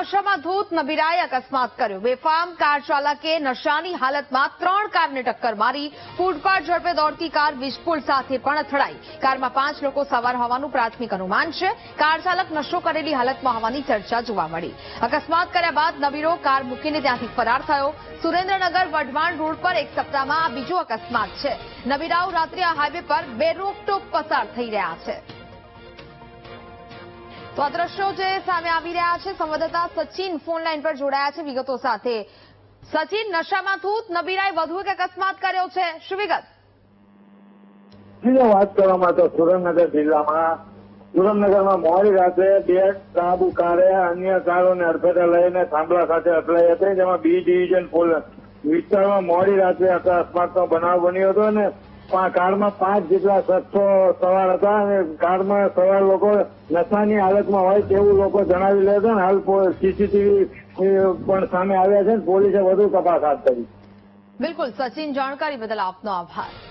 નશામાં ધૂત નબીરાએ અકસ્માત કર્યો. બેફામ કાર ચાલકે નશાની હાલતમાં ત્રણ કારને ટક્કર મારી ફૂટપાથ ઝડપે દોડતી કાર વીજપુલ સાથે પણ અથડાઈ. કારમાં પાંચ લોકો સવાર હોવાનું પ્રાથમિક અનુમાન છે. કાર ચાલક નશો કરેલી હાલતમાં હોવાની ચર્ચા જોવા મળી. અકસ્માત કર્યા બાદ નબીરો કાર મૂકીને ત્યાંથી ફરાર થયો. સુરેન્દ્રનગર વઢવાણ રોડ પર એક સપ્તાહમાં આ બીજો અકસ્માત છે. નબીરાઓ રાત્રે આ હાઈવે પર બેરોકટોક પસાર થઈ રહ્યા છે. તો આ દ્રશ્યો જે સામે આવી રહ્યા છે, સંવાદદાતા સચિન ફોન લાઈન પર જોડાયા છે વિગતો સાથે. સચિન, નશામાં થૂત નબીરાએ વધુ એક અકસ્માત કર્યો છે. શું વિગત? વાત કરવામાં તો સુરેન્દ્રનગર જિલ્લામાં, સુરેન્દ્રનગરમાં મોડી રાત્રે બે કાબુ કારે અન્ય કારોને અડફેટે લઈને થાંભલા સાથે અથડાઈ હતી, જેમાં બી ડિવિઝન પોલીસ વિસ્તારમાં મોડી રાત્રે અકસ્માતનો બનાવ બન્યો હતો અને કારમાં પાંચ જેટલા સત્તો સવાર હતા અને કારમાં સવાર લોકો નશાની હાલતમાં હોય તેવું લોકો જણાવી લે છે હાલ સીસીટીવી પણ સામે આવ્યા છે પોલીસે વધુ તપાસ હાથ ધરી. બિલકુલ, સચિન, જાણકારી બદલ આપનો આભાર.